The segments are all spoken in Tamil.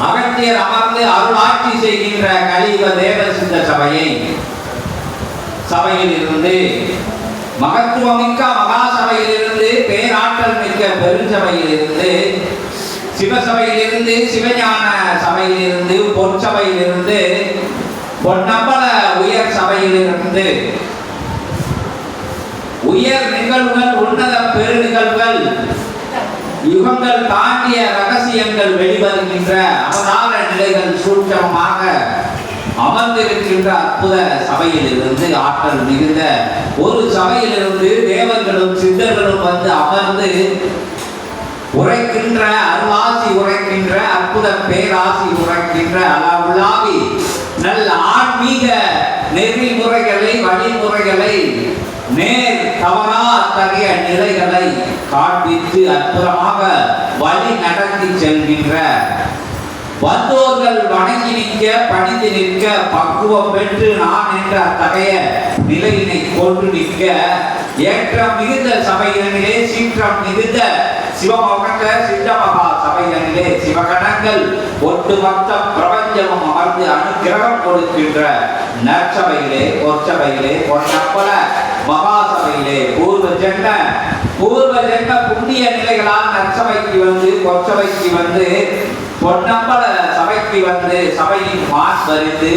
அகத்தியர் அமர்ந்து அருளாட்சி செய்கின்ற கலியுக தேவ சிந்த சபையை சபையில் இருந்து மகத்துவமிக்க மகா சபையிலிருந்து பேராற்றல் மிக்க பெருஞ்சபையிலிருந்து சிவசபையிலிருந்து சிவஞான சபையிலிருந்து பொற்சபையிலிருந்து பொன்னம்பல உயர் சபையிலிருந்து உயர் நிகழ்வுகள் உன்னத பெரு நிகழ்வுகள் யுகங்கள் தாண்டிய ரகசியங்கள் வெளிவருகின்ற அவதார நிலைகள் சூட்சமாக அமர்ந்திருக்கின்ற அற்புத சபையிலிருந்து ஆற்றல் மிகுந்த ஒரு சபையிலிருந்து தேவர்களும் சித்தர்களும் வந்து அமர்ந்து உரைக்கின்ற அருளாசி உரைக்கின்ற அற்புத பேராசி உரைக்கின்ற அளவுலாவி நல்ல ஆன்மீக நெறிமுறைகளை வழிமுறைகளை நேர் தவறா அத்தகைய நிலைகளை காண்பித்து அற்புதமாக வழி நடத்தி செல்கின்ற வந்தோர்கள் வணங்கி நிற்க பணிந்து நிற்க பக்குவம் பெற்று நான் என்ற அத்தகைய நிலையினை கொண்டு நிற்க ஏற்றம் மிகுந்த சபையினிலே சீற்றம் மிகுந்த சிவமகண்ட சித்தமகா சபையினிலே சிவகணங்கள் ஒட்டுமொத்த பிரபஞ்சமும் அமர்ந்து அனுகிரகம் கொடுக்கின்ற நற்சபையிலே பொற்சபையிலே பொன்னப்பல மகாசபையிலே பூர்வ ஜென்ம பூர்வ ஜென்ம புண்ணிய நிலைகளால் நற்சபைக்கு வந்து பொற்சபைக்கு வந்து பொன்னம்பல சபைக்கு வந்து சபையின் மாஸ் அறிந்து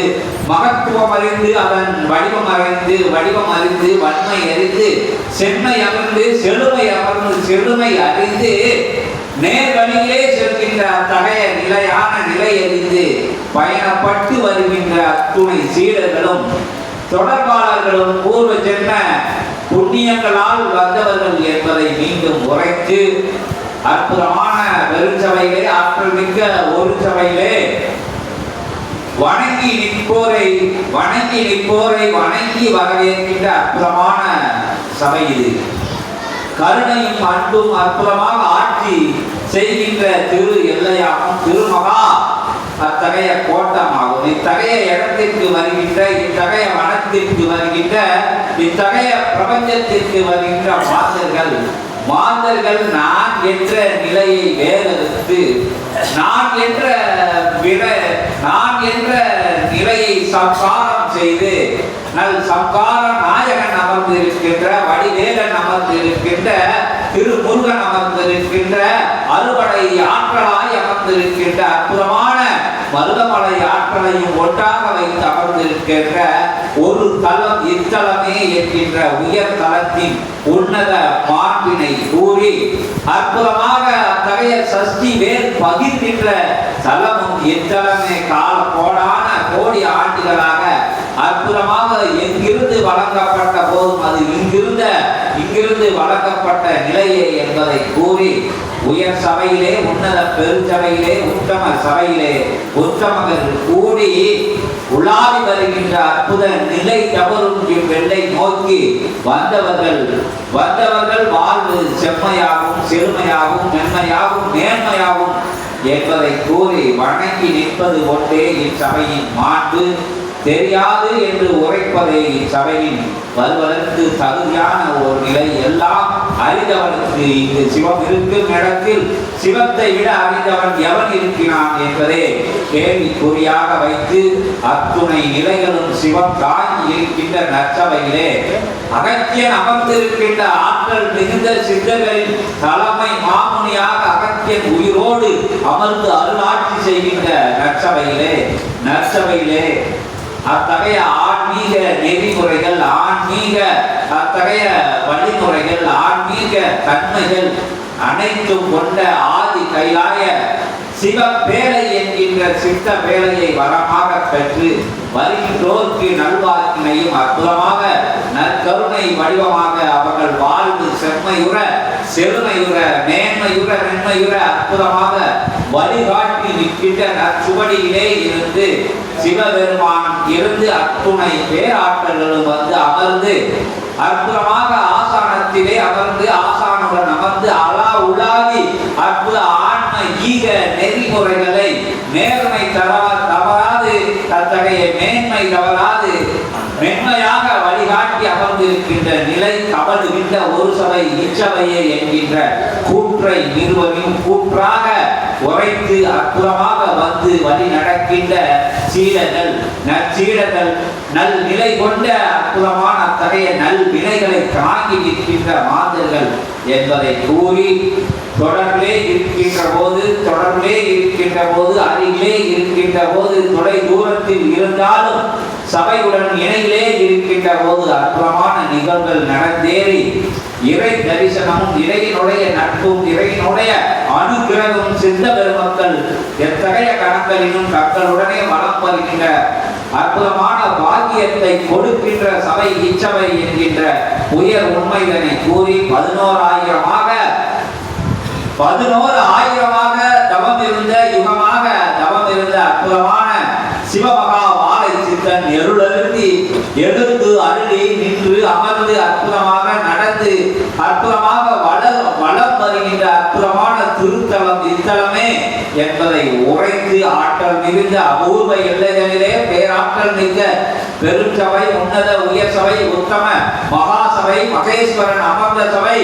மகத்துவம் அறிந்து அதன் வடிவம் அறிந்து வடிவம் அறிந்து வன்மை அறிந்து செம்மை அமர்ந்து செழுமை அமர்ந்து செழுமை அறிந்து நேர் வழியிலே செல்கின்ற அத்தகைய நிலையான நிலை அறிந்து பயணப்பட்டு வருகின்ற அத்துணை சீடர்களும் தொடர்பாளர்களும் பூர்வ ஜென்ம புண்ணியங்களால் வந்தவர்கள் என்பதை மீண்டும் உரைத்து அற்புதமான பெருஞ்சபையிலே ஆற்றல் மிக்க ஒரு சபையிலே வணங்கி நிற்போரை வணங்கி நிற்போரை வணங்கி வரவேற்கின்ற அற்புதமான சபை இது. கருணையும் அன்பும் அற்புதமாக ஆட்சி செய்கின்ற திரு எல்லையாகும் திருமகா அத்தகைய கோட்டமாகும். இத்தகைய இடத்திற்கு வருகின்ற இத்தகைய வனத்திற்கு வருகின்ற இத்தகைய பிரபஞ்சத்திற்கு வருகின்ற மாந்தர்கள் மாந்தர்கள் நான் என்ற நிலையை வேறறுத்து நான் என்ற விட நான் என்ற நிலையை சம்சாரம் செய்து நல் சம்கார நாயகன் அமர்ந்திருக்கின்ற வடிவேலன் அமர்ந்திருக்கின்ற திருமுருகன் அமர்ந்திருக்கின்ற அறுவடை ஆற்றலாய் அமர்ந்திருக்கின்ற அற்புதமான மருதமலை ஆற்றலையும் ஒன்றாக வைத்து அமர்ந்திருக்கின்ற ஒரு தலம் இத்தலமே என்கின்ற உயர் தலத்தின் உன்னத மாண்பினை கூறி அற்புதமாக அத்தகைய சஷ்டி வேல் பகிர்கின்ற தலமும் இத்தலமே கால கோடான கோடி ஆண்டுகளாக அற்புதமாக எங்கிருந்து வழங்கப்பட்ட போதும் அது இங்கிருந்த இங்கிருந்து வழங்கப்பட்ட நிலையே என்பதை கூறி உயர் சபையிலே உன்னத பெருஞ்சபையிலே உத்தம சபையிலே உத்தமர்கள் கூடி உலாவி வருகின்ற அற்புத நிலை தவறும் வெள்ளை நோக்கி வந்தவர்கள் வந்தவர்கள் வாழ்வு செம்மையாகவும் செழுமையாகவும் மென்மையாகவும் மேன்மையாகவும் என்பதை கூறி வணங்கி நிற்பது ஒன்றே இச்சபையின் மாண்பு. தெரியாது என்று உரைப்பதே இச்சபையின் வருவதற்கு தகுதியான ஒரு நிலை. எல்லாம் அறிந்தவனுக்கு இந்த சிவம் இருக்கும் இடத்தில் சிவத்தை விட அறிந்தவன் எவன் இருக்கிறான் என்பதே கேள்விக்குறியாக வைத்து அத்துணை நிலைகளும் சிவம் தாங்கி இருக்கின்ற நச்சபையிலே அகத்தியன் அமர்ந்திருக்கின்ற ஆற்றல் மிகுந்த சித்தர்களின் தலைமை மாமுனியாக அகத்தியன் உயிரோடு அமர்ந்து அருளாட்சி செய்கின்ற நற்சபையிலே நச்சபையிலே அத்தகைய ஆன்மீக நெறிமுறைகள் ஆன்மீக அத்தகைய வழிமுறைகள் ஆன்மீக தன்மைகள் அனைத்தும் கொண்ட ஆதி கைலாய சிவ பேலை என்கின்ற சித்த வேலையை வரமாக பெற்று வருகின்றோருக்கு நல்வாக்கினையும் அற்புதமாக நற்கருணை வடிவமாக அவர்கள் வாழ்வு செம்மையுற செழுமையுற மேன்மையுற மென்மையுற அற்புதமாக வழிகாட்டி நிற்கின்ற நற்சுவடியிலே இருந்து சிவபெருமான் இருந்து அத்துணை பேராற்றல்களும் வந்து அமர்ந்து அற்புதமாக ஆசானத்திலே அமர்ந்து ஆசானுடன் அமர்ந்து அலா உலாவி அற்புத ஆன்ம ஈக நெறிமுறைகளை நேர்மை தவறா தவறாது அத்தகைய மேன்மை தவறாது மென்மையாக வழிகாட்டி நிலை கவலுகின்ற ஒரு சபை இச்சபையே என்கின்ற கூற்றை நிறுவனின் கூற்றாக உரைத்து அற்புதமாக வந்து வழி நடக்கின்ற சீடர்கள் நற்சீடர்கள் நல் நிலை கொண்ட அற்புதமான அத்தகைய நல் வினைகளை தாங்கி நிற்கின்ற மாந்தர்கள் என்பதை கூறி தொடர்பிலே இருக்கின்ற போது தொடர்பிலே இருக்கின்ற போது அருகிலே இருக்கின்ற போது தொலை தூரத்தில் இருந்தாலும் சபையுடன் இணையிலே இருக்கின்ற போது அற்புதமான நிகழ்வுகள் நடந்தேறி இறை தரிசனமும் இறையினுடைய நட்பும் இறையினுடைய அனுகிரகமும் சிந்த பெருமக்கள் எத்தகைய கணங்களிலும் தங்களுடனே வளம் வருகின்ற அற்புதமான பாக்கியத்தை கொடுக்கின்ற சபை இச்சபை என்கின்ற உயர் உண்மைதனை கூறி பதினோராயிரமாக பதினோரு ஆயிரமாக தவம் இருந்த யுகமாக தவம் இருந்த அற்புதமான சிவமகா வாழை சித்தன் எருளருந்தி அருளி நின்று அமர்ந்து அற்புதமாக நடந்து அற்புதமாக வள வளம் வருகின்ற அற்புதமான திருத்தலம் இத்தலமே என்பதை உரைத்து ஆற்றல் மிகுந்த அபூர்வ எல்லைகளிலே பேராற்றல் மிக்க பெருஞ்சபை உன்னத உயர் சபை உத்தம மகாசபை மகேஸ்வரன் அமர்ந்த சபை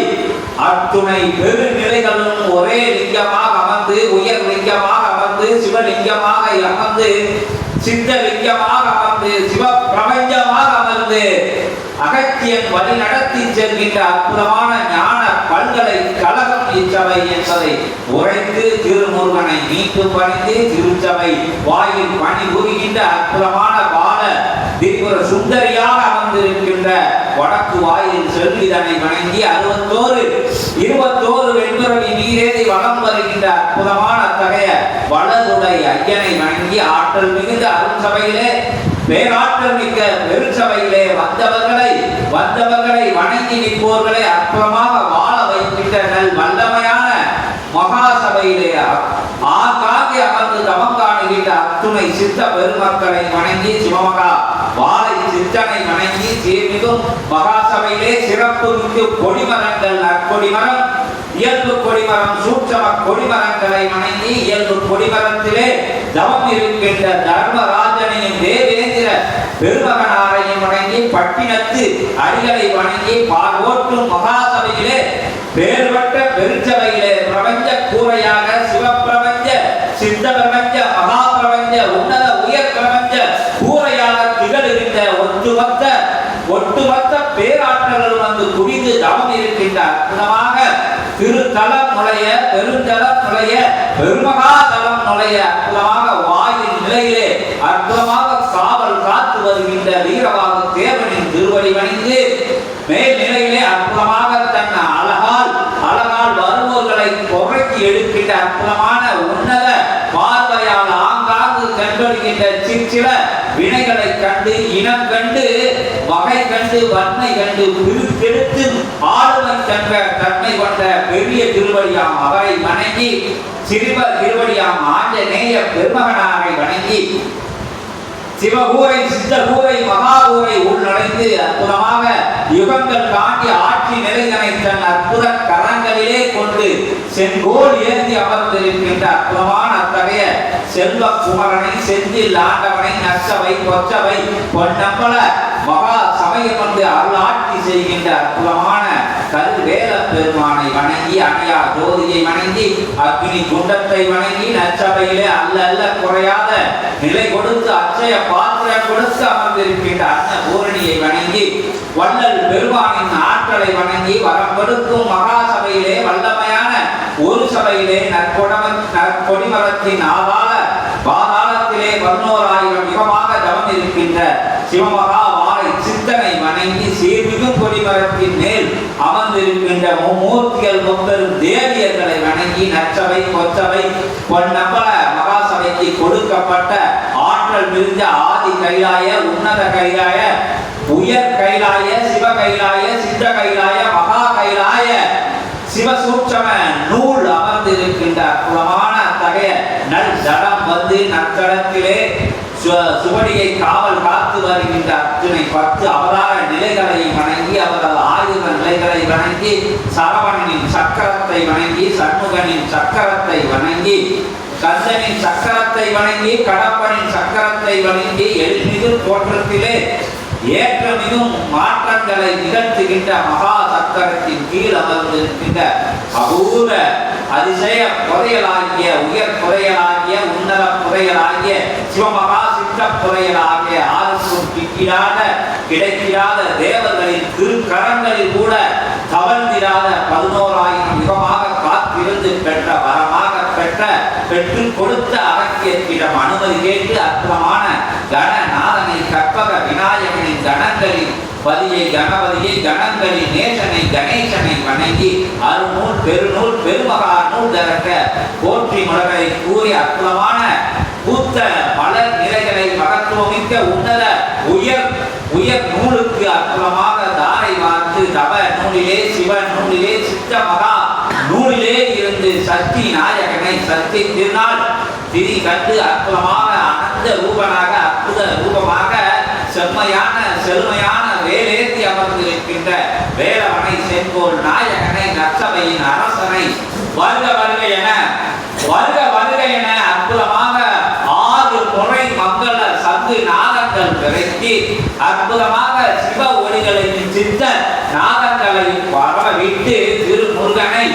அத்துணை பெருநிலைகளும் ஒரே லிங்கமாக அமர்ந்து உயர் லிங்கமாக அமர்ந்து சிவலிங்கமாக அமர்ந்து சித்த லிங்கமாக அமர்ந்து சிவ பிரபஞ்சமாக அமர்ந்து அகத்தியன் வழி நடத்தி செல்கின்ற அற்புதமான ஞான பல்கலை கழகம் இச்சபை என்பதை உரைத்து திருமுருகனை மீட்டு பணிந்து திருச்சபை வாயில் பணி புரிகின்ற அற்புதமான பால திரிபுர சுந்தரியாக அமர்ந்திருக்கின்ற வடக்கு வாயில் செல்விதனை வணங்கி அறுபத்தோரு இருபத்தோரு வெண்புறவி நீரேறி வளம் வருகின்ற அற்புதமான அத்தகைய வளதுடை ஐயனை வணங்கி ஆற்றல் மிகுந்த அருட்சபையிலே பேராற்றல் மிக்க பெருசபையிலே வந்தவர்களை வந்தவர்களை வணங்கி நிற்போர்களை அற்புதமாக வாழ வைக்கின்ற நல் வல்லமையான மகாசபையிலே ஆங்காங்கே அமர்ந்து தவம் காணுகின்ற அத்துணை சித்த பெருமக்களை வணங்கி சிவமகா வாழை சித்தனை வணங்கி சீர்மிகும் மகாசபையிலே சிறப்பு மிகு கொடிமரங்கள் நற்கொடிமரம் இயல்பு கொடிமரம் சூட்சம கொடிமரங்களை வணங்கி இயல்பு கொடிமரத்திலே தவம் இருக்கின்ற தர்மராஜனையும் தேவேந்திர பெருமகனாரையும் வணங்கி பட்டினத்து அடிகளை வணங்கி பார்வோட்டும் மகாசபையிலே பேர்பட்ட பெருச்சபையிலே பிரபஞ்ச கூரையாக சிவப்பிரபஞ்ச சித்த பிரபஞ்ச மகா பிரபஞ்ச உன்னத உயர் பிரபஞ்ச கூரையாக திகழ்கின்ற ஒட்டுமொத்த ஒட்டுமொத்த துணிந்து தவம் இருக்கின்றார். அற்புதமாக திருத்தல நுழைய பெருந்தல நுழைய பெருமகா தலம் நுழைய அற்புதமாக வாயில் நிலையிலே அற்புதமாக காவல் காத்து வருகின்ற வீரவாக தேவனின் திருவடி வணிந்து மேல் நிலையிலே அற்புதமாக தன் அழகால் அழகால் வருவோர்களை புரட்டி எடுக்கின்ற அற்புதமான உன்னத பார்வையால் ஆங்காங்கு கண்டொழுகின்ற சிற்சில வகைகளை கண்டு இனம் கண்டு வகை கண்டு வன்மை கண்டு பிரித்தெடுத்து ஆளுமை தன்ற தன்மை கொண்ட பெரிய திருவடியாம் அவரை வணங்கி சிறுவர் திருவடியாம் ஆஞ்சநேய பெருமகனாரை வணங்கி சிவகூரை சித்தகூரை மகாகூரை உள்நுழைந்து அற்புதமாக யுகங்கள் தாண்டி ஆட்சி நிலைதனை தன் அற்புத கரங்களிலே கொண்டு செங்கோல் ஏந்தி அமர்ந்திருக்கின்ற அற்புதமான அத்தகைய செல்வ குமரனை செந்தில் ஆண்டவனை நச்சவை கொச்சவை பொன்னம்பல மகா சமயம் வந்து அருளாட்சி செய்கின்ற அற்புதமான கருவேல பெருமானை வணங்கி அணையா ஜோதியை வணங்கி அக்னி குண்டத்தை வணங்கி நச்சபையிலே அல்ல அல்ல குறையாத நிலை கொடுத்து அச்சய பாத்திரம் கொடுத்து அமர்ந்திருக்கின்ற அன்ன பூரணியை வணங்கி வள்ளல் பெருமானின் ஆற்றலை வணங்கி வரம் கொடுக்கும் மகாசபையிலே வல்லமையான ஒரு சபையிலே நற்கொடம நற்கொடிமரத்தின் ஆதார பாதாளத்திலே பதினோராயிரம் யுகமாக தவம் இருக்கின்ற சிவமகா வாழை சித்தனை வணங்கி சீர்மிகும் கொடிமரத்தின் மேல் இந்த மூர்த்திகள் முப்பெரும் தேவியர்களை வணங்கி நச்சவை கொச்சவை பொன்னம்பல மகாசபைக்கு கொடுக்கப்பட்ட ஆற்றல் மிகுந்த ஆதி கைலாய உன்னத கைலாய உயர் கைலாய சிவ கைலாய சித்த கைலாய மகா கைலாய சிவசூட்சம நூல் அமர்ந்திருக்கின்ற அற்புதமான அத்தகைய நல் தடம் வந்து நற்கடத்திலே சுவடியை காவல் காத்து வருகின்ற அத்துணை பத்து அவதார நிலைகளை வணங்கி ஆயுத நிலைகளை வணங்கி சரவணனின் சக்கரத்தை வணங்கி சண்முகனின் சக்கரத்தை வணங்கி கந்தனின் சக்கரத்தை வணங்கி கடப்பனின் சக்கரத்தை வணங்கி எழுமிகு தோற்றத்திலே ஏற்ற மிகும் மாற்றங்களை நிகழ்த்துகின்ற மகா சக்கரத்தின் கீழ் அமர்ந்திருக்கின்ற அபூர்வ அதிசய புதையலாகிய உயர் புதையலாகிய உன்னத புதையலாகிய சிவமகா சித்த புதையலாகிய ஆருக்கும் கிட்டிடாத கிடைத்திடாத தேவர்களின் திருக்கரங்களில் கூட தவழ்ந்திராத பதினோராயிரம் யுகமாக காத்திருந்து பெற்ற வரமாக பெற்ற பெற்று கொடுத்த அரக்கியத்திடம் அனுமதி கேட்டு அற்புதமான கணநாதனை கற்பக விநாயகனின் கணங்களில் பதியை கணபதியை கணங்களின் நேசனை கணேசனை வணங்கி அருநூல் பெருநூல் பெருமகா நூல் திறக்க போற்றி முழகளை கூறி அற்புதமான பூத்த மலர் மகத்துவமிக்க உன்னத உயர் உயர் நூலுக்கு அற்புதமாக தாரை வார்த்து தவ நூலிலே சிவ நூலிலே சித்த மகா நூலிலே இருந்து சக்தி நாயகனை சக்தி திருநாள் திரி கண்டு அற்புதமாக அனந்த ரூபனாக அற்புத ரூபமாக செம்மையான செழுமையான வேலேந்தி அமர்ந்திருக்கின்ற வேலவனை செங்கோல் நாயகனை நற்சபையின் அரசனை வருக வருக என வருக வருக என அற்புதமாக ஆறு முறை மங்கள சங்கு நாதங்கள் விரைத்தி அற்புதமாக சிவ ஒளிகளையும் சித்த நாதங்களை வரவிட்டு திருமுருகனை திருமுருகனை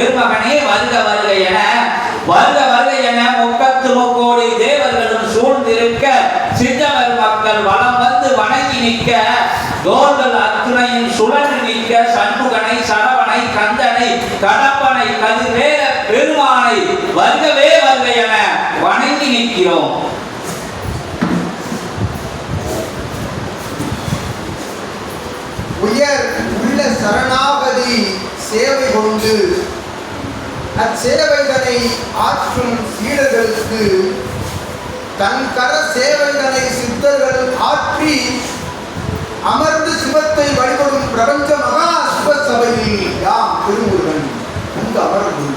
பெருமகனே வருக வருக என. வருக வருக என முப்பத்து முக்கோடி தேவர்களும் சூழ்ந்திருக்க சித்தவர் மக்கள் வளம் வந்து வணங்கி நிற்க தோர்கள் அத்துணையும் சுழன்று நிற்க சண்முகனை சரவணை கந்தனை கடப்பனை கதிர்வேல பெருமானை வருகவே வருக என வணங்கி நிற்கிறோம். உயர் உள்ள சரணாகதி சேவை கொண்டு அச்சேவைகளை ஆற்றும் சீடர்களுக்கு தன் கர சேவைகளை சித்தர்கள் ஆற்றி அமர்ந்து சிவத்தை வழிபடும் பிரபஞ்ச மகா சிவ சபையில் யாம் திருமுருகன் அங்கு அமர்ந்து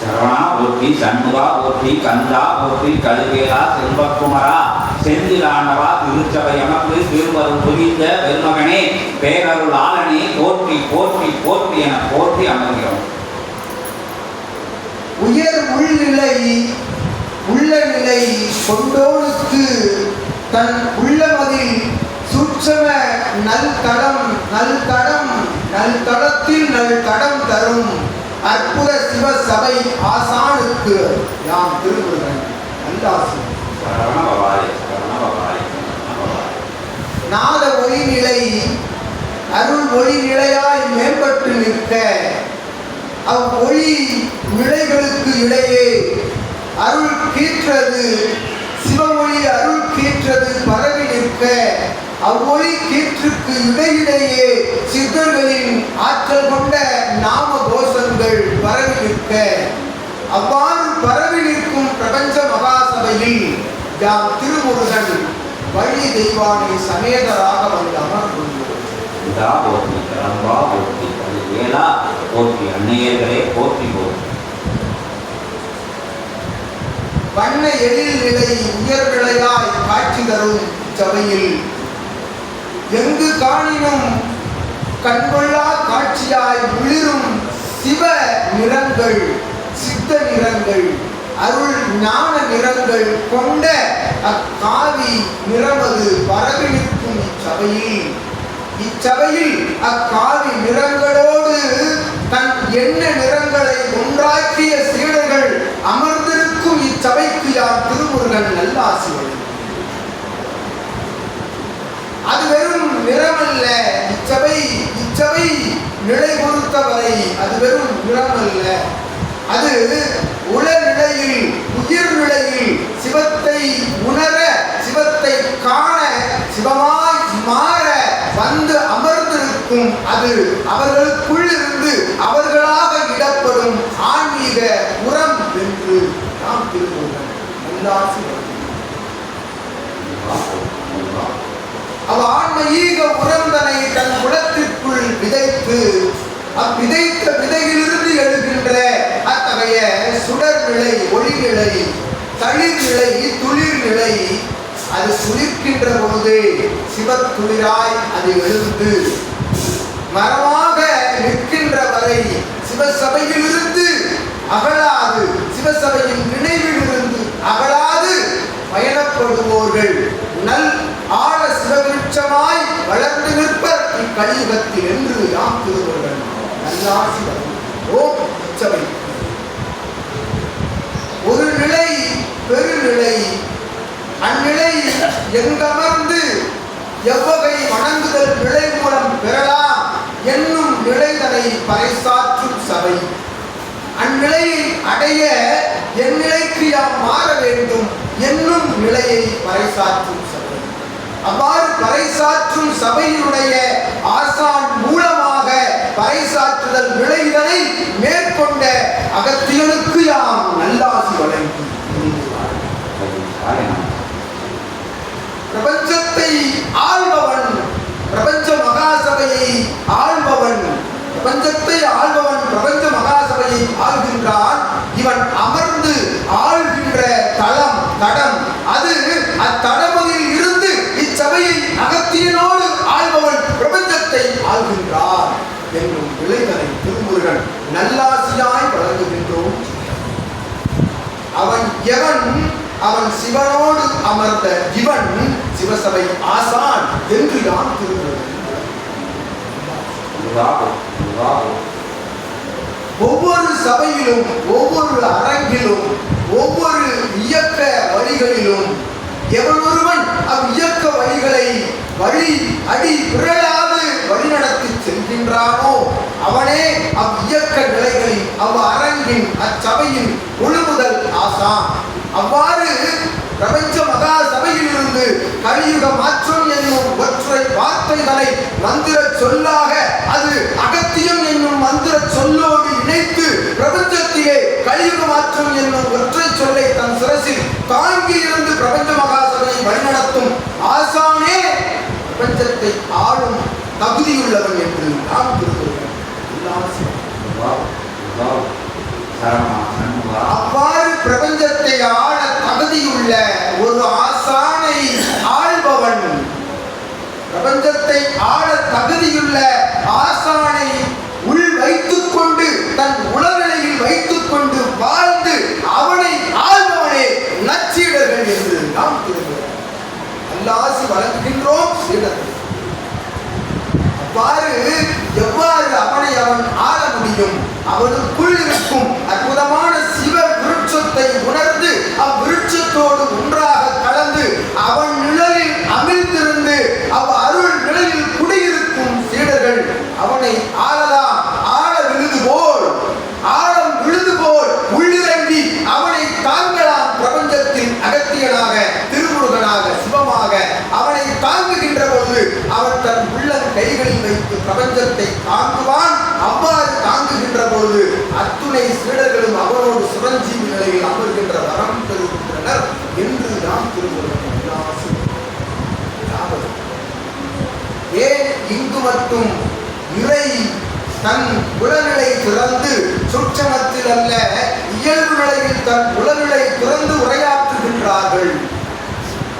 சரவணா போற்றி சண்முகா போற்றி கந்தா போற்றி கழுவேலா செல்வக்குமரா செந்திலாண்டவா திருச்சபை அமர்ந்து திருவருள் புரிந்த பெருமகனே பேரருள் ஆளனே போற்றி போற்றி போற்றி என போற்றி அமர்கிறோம். உயர் உள்நிலை உள்ள நிலை கொண்டோனுக்கு தன் உள்ளமதில் சூட்சம நல் தடம் நல் தடம் நல் தடத்தில் நல் தடம் தரும் அற்புத சிவ சபை ஆசானுக்கு யாம் திருமுருகன். நல்லாசி சரவண பவாய் சரவண பவாய் சரவண பவாய் நாத மொழி நிலை அருள் மொழி நிலையாய் மேம்பட்டு நிற்க அவ்வொளி நிலைகளுக்கு இடையே அருள் கீற்றது சிவமொழி அருள் கீற்றது பரவி நிற்க அவ்வொழி கீற்றுக்கு இடையிடையே சித்தர்களின் ஆற்றல் கொண்ட நாம கோஷங்கள் பரவி நிற்க அவ்வாறு பரவி நிற்கும் பிரபஞ்ச மகாசபையில் யாம் திருமுருகன் வழி தெய்வானை சமேதராக வந்து அமர்ந்துள்ளோம் இதா போற்றி கடம்பா போற்றி கழுவேலா போற்றி அன்னையர்களே போற்றி போற்றி. வண்ண எழில் நிலை உயர்விளையாய் காட்சி தரும் சபையில் எங்கு காணினும் கண்கொள்ளா காட்சியாய் விளிரும் சிவ நிறங்கள் சித்த நிறங்கள். அருள் ஞான நிறங்கள் கொண்ட அக்காவி நிறமது பரவி நிற்கும் இச்சபையில். இச்சபையில் அக்காவி நிறங்களோடு தன் எண்ண நிறங்களை ஒன்றாக்கிய சீடர்கள் அமர்ந்திருக்கும் இச்சபைக்கு யார் திருமுருகன் நல்ல வழங்கும். அது வெறும் நிறமல்ல. இச்சபை இச்சபை நிலை பொறுத்தவரை அது வெறும் நிறமல்ல. அது உளநிலையில் உயிர் நிலையில் சிவத்தை உணர சிவத்தை காண சிவமாய் மாற வந்து அமர்ந்திருக்கும் அது அவர்களுக்குள் இருந்து அவர்களாக இடப்படும் ஆன்மீக உரம் என்று நாம் திரும்புகிறோம் அவ ஆன்மீக உரம் தன்னை தன் குலத்திற்குள் விதைத்து அவ்விதைத்த விதையிலிருந்து எழுகின்ற அத்தகைய சுடர் நிலை ஒளிநிலை தளிர் நிலை துளிர் நிலை அது சுழிக்கின்ற பொழுது சிவத்துளிராய் அது எழுந்து மரமாக நிற்கின்ற வரை சிவசபையிலிருந்து அகலாது சிவசபையின் நினைவிலிருந்து அகலாது பயணப்படுவோர்கள். நல் ஆழ சிவவிருட்சமாய் வளர்ந்து நிற்பர் இக்கலியுகத்தில் என்று யாம் திருவர்கள் நல்லாசி ஓம் உச்சவை ஒரு நிலை பெருநிலை அந்நிலை எங்கமர்ந்து எவ்வகை வணங்குதல் நிலை மூலம் பெறலாம் என்னும் நிலைதனை பறைசாற்றும் சபை அந்நிலையை அடைய என் நிலைக்கு யாம் மாற வேண்டும் என்னும் நிலையை பறைசாற்றும் சபை அவ்வாறு பறைசாற்றும் சபையினுடைய ஆசான் மூலமாக பறைசாற்றுதல் நிலைதனை மேற்கொண்ட அகத்தியனுக்கு யாம் நல்லாசி வழங்கி. பிரபஞ்சத்தை ஆள்பவன் பிரபஞ்ச மகாசபையை ஆள்பவன் பிரபஞ்சத்தை ஆள்பவன் பிரபஞ்ச மகாசபையை ஆள்கின்றான் இவன் அமர்ந்து ஆள்கின்ற தளம் தடம் அது அத்தடமையில் இருந்து இச்சபையை அகத்தியனோடு ஆள்பவன் பிரபஞ்சத்தை ஆள்கின்றார் என்னும் விளைதனை திருமுருகன் நல்லாசியாய் வழங்குகின்றோம் அவன் எவன் அவன் சிவனோடு அமர்ந்த இவன் சிவசபை ஆசான் என்று யாம் திருமுருகன் ஒவ்வொரு சபையிலும் ஒவ்வொரு அரங்கிலும் ஒவ்வொரு இயக்க வழிகளிலும் எவனொருவன் அவ் இயக்க வழிகளை வழி அடி பிறழாது வழிநடத்தி செல்கின்றானோ அவனே அவ் இயக்க நிலைகளில் அவ் அரங்கின் அச்சபையின் முழுமுதல் ஆசான். அவ்வாறு பிரபஞ்ச மகா சபையிலிருந்து கலியுக மாற்றம் என்னும் ஒற்றை வார்த்தைகளை மந்திர சொல்லாக அது அகத்தியம் என்னும் மந்திர சொல்லோடு இணைத்து பிரபஞ்சத்தையே கலியுக மாற்றம் என்னும் ஒற்றை சொல்லை தன் சிரசில் தாங்கி இருந்து பிரபஞ்ச மகா சபையை வழிநடத்தும் ஆசானே பிரபஞ்சத்தை ஆளும் தகுதியுள்ளவன் என்று நாம் கூறுகிறோம். அவ்வாறு பிரபஞ்சத்தை ஆள தகுதியுள்ள ஒரு ஆசானை ஆள்பவன். பிரபஞ்சத்தை ஆள தகுதியுள்ள ஆசானை உள் வைத்துக் கொண்டு தன் உளநிலையில் வைத்துக் கொண்டு வாழ்ந்து அவனை ஆள்பவனே நச்சீடர்கள் என்று நாம் அல்லாசி வளர்க்கின்றோம் சீடர்கள். அவ்வாறு எவ்வாறு அவனை அவன் ஆள முடியும்? அவனுக்குள் இருக்கும் அற்புதமான சிவ விருட்சத்தை உணர்ந்து அவ்விருட்சத்தோடு ஒன்றாக கலந்து அவன் நிழலில் அமிழ்ந்திருந்து அவ் அருள் நிழலில் குடியிருக்கும் சீடர்கள் அவனை ஆளலாம். ஆழ விழுது போல். ஆழம் விழுது போல் உள்ளிறங்கி அவனை தாங்கலாம் பிரபஞ்சத்தின் அகத்தியனாக திருமுருகனாக சிவமாக அவனை தாங்குகின்ற பொழுது அவன் தன் உள்ளம் கைகளில் வைத்து பிரபஞ்சத்தை தாங்குவான். அவ்வாறு தாங்குகின்ற பொழுது அத்துணை சீடர்களும் அவரோடு சுரஞ்சீவி நிலையில் அமர்கின்ற வரம் பெறுகின்றனர் என்று நாம் திருமணம் ஏன் இங்கு மட்டும் இறை தன் உளநிலை திறந்து சுற்றமத்தில் அல்ல இயல்பு நிலையில் தன் உளநிலை திறந்து உரையாற்றுகின்றார்கள்?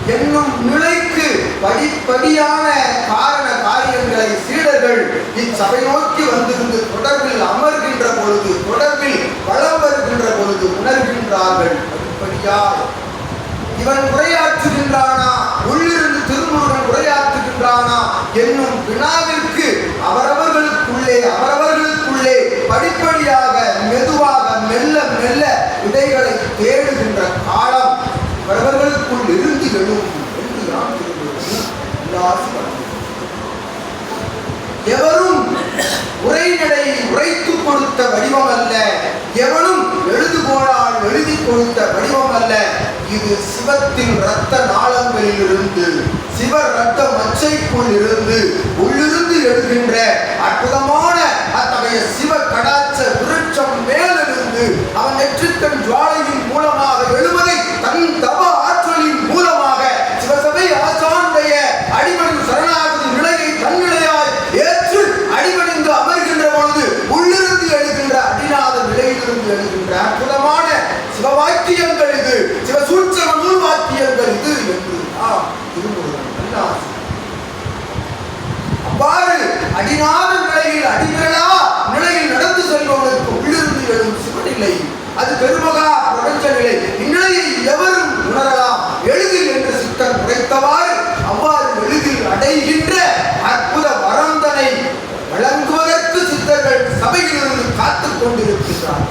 என்னும் நிலைக்கு படிப்படியான காரண காரியங்களை சீடர்கள் இச்சபை நோக்கி வந்திருந்து தொடர்பில் அமர்கின்ற பொழுது தொடர்பில் வளம் வருகின்ற பொழுது உணர்கின்றார்கள். படிப்படியால் இவன் உரையாற்றுகின்றானா? உள்ளிருந்து திருமுருகன் உரையாற்றுகின்றானா? என்னும் வினாவிற்கு அவரவர்களுக்குள்ளே அவரவர்களுக்குள்ளே படிப்படியாக மெதுவாக மெல்ல மெல்ல எழும் என்று நாம் திரும்புகிறோம். எவரும் உரைநடை உரைத்து கொடுத்த வடிவம் அல்ல எவனும் எழுதுகோளால் எழுதி கொடுத்த வடிவம் அல்ல இது சிவத்தின் இரத்த நாளங்களில் இருந்து சிவ இரத்த மச்சைக்குள் இருந்து உள்ளிருந்து எழுகின்ற அற்புதமான அத்தகைய சிவ கடாச்ச விருட்சம் மேலிருந்து அவன் நெற்றிக்கண் ஜுவாலையின் மூலமாக எழுவதை தன் தவ ஆற்றலின் மூலமாக சிவசபை ஆசானுடைய அடிமணி சரணாகதி நிலையை தன்னிலையாய் ஏற்று அடிபணிந்து அமர்கின்ற பொழுது உள்ளிருந்து எழுகின்ற அடிநாத நிலையிலிருந்து எழுகின்ற அற்புதமான சிவவாக்கியங்கள் இது சிவ சூட்சம நூல் வாக்கியங்கள் இது என்று நாம் திருமுருகன் நல்லாசி. அவ்வாறு அடிநாத நிலையில் அடிகளா நிலையில் நடந்து செல்பவனுக்கு உள்ளிருந்து எழும் சிவநிலை அது பெருமகா பிரபஞ்ச நிலை இந்நிலையை எவரும் உணரலாம் எளிதில் என்று தக்கவாறு அவ்வாறு எளிதில் அடைகின்ற அற்புத வரந்தனை வழங்குவதற்கு சித்தர்கள் சபையிலிருந்து காத்துக் கொண்டிருக்கிறார்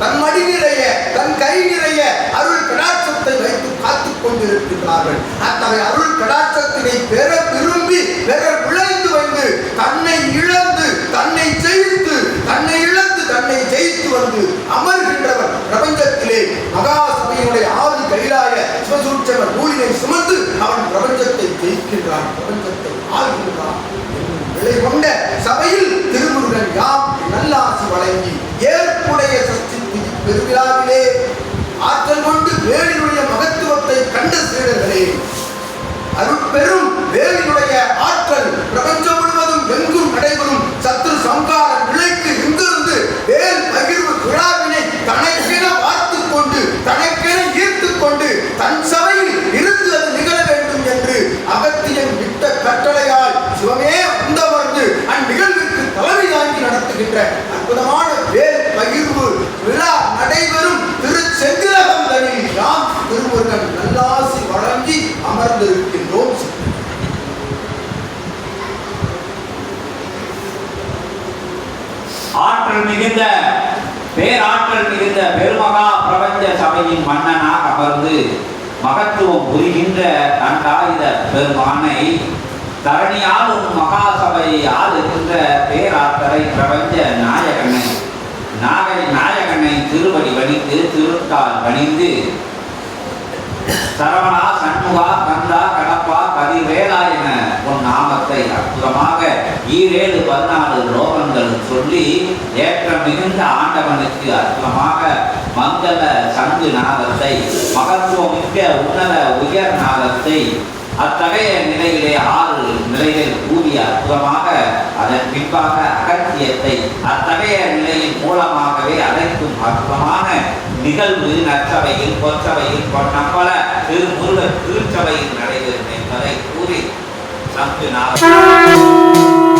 தன் மடி நிறைய தன் கை நிறைய அருள் கடாட்சத்தை வைத்து காத்துக் கொண்டிருக்கின்றார்கள். அத்தகைய அருள் கடாட்சத்தினை பெற விரும்பி பெற விளைந்து வந்து தன்னை இழந்து தன்னை ஜெயித்து தன்னை இழந்து தன்னை ஜெயித்து வந்து அமர்கின்றவர். பிரபஞ்சத்திலே மகா சபையினுடைய ஆதி கைலாய சிவசூட்சமர் நூலினை சுமந்து அவன் பிரபஞ்சத்தை ஜெயிக்கின்றான் பிரபஞ்சத்தை ஆள்கின்றான் என்னும் கொண்ட சபையில் திருமுருகன் யாம் நல்லாசி வழங்கி ஏற்புடைய சஷ்டி பெருவிழாவிலே ஆற்றல் கொண்டு வேலினுடைய மகத்துவத்தை கண்ட சீடர்களே அருட்பெரும் வேலினுடைய ஆற்றல் பிரபஞ்சம் முழுவதும் எங்கும் நடைபெறும் சத்துரு சங்கார நிலைக்கு இங்கிருந்து வேல் பகிர்வு விழாவினை தனக்கென பார்த்துக் கொண்டு தனக்கென ஈர்த்துக் கொண்டு தன் சபையில் இருந்து அது நிகழ வேண்டும் என்று அகத்தியன் விட்ட கட்டளையால் சிவமே வந்தமர்ந்து அந்நிகழ்விற்கு தலைமை தாங்கி நடத்துகின்ற அற்புதமான வேல் பகிர்வு விழா நடைபெறும் திருச்செந்திலகம் தனில் யாம் திருமுருகன் நல்லாசி வழங்கி அமர்ந்திருக்கின்றோம் ஆற்றல் மிகுந்த பேராற்றல் மிகுந்த பெருமகா பிரபஞ்ச சபையின் மன்னனாக அமர்ந்து மகத்துவம் புரிகின்ற காகித பெருமானை தரணியாலும் மகாசபை சபையை ஆளுகின்ற பேராற்றலை பிரபஞ்ச நாயகனை நாகை நாயகனை திருவடி வணிந்து திருத்தால் வணிந்து சரவணா சண்முகா கந்தா கடப்பா கதிவேலா என நாமத்தை ஈரேழு பதினாலு லோகங்கள் சொல்லி ஏற்ற மிகுந்த ஆண்டவனுக்கு அற்புதமாக மங்கள சங்கு நாதத்தை மகத்துவமிக்க உன்னத உயர் நாதத்தை அத்தகைய நிலையிலே ஆறு நிலைகள் கூடிய அற்புதமாக அதன் பின்பாக அகத்தியத்தை அத்தகைய நிலையின் மூலமாகவே அனைத்தும் அற்புதமான நிகழ்வு நற்சபையில் பொற்சபையில் பொன்னம்பல திருமுருக திருச்சபையில் நடைபெறும் என்பதை கூறி ちゃんな。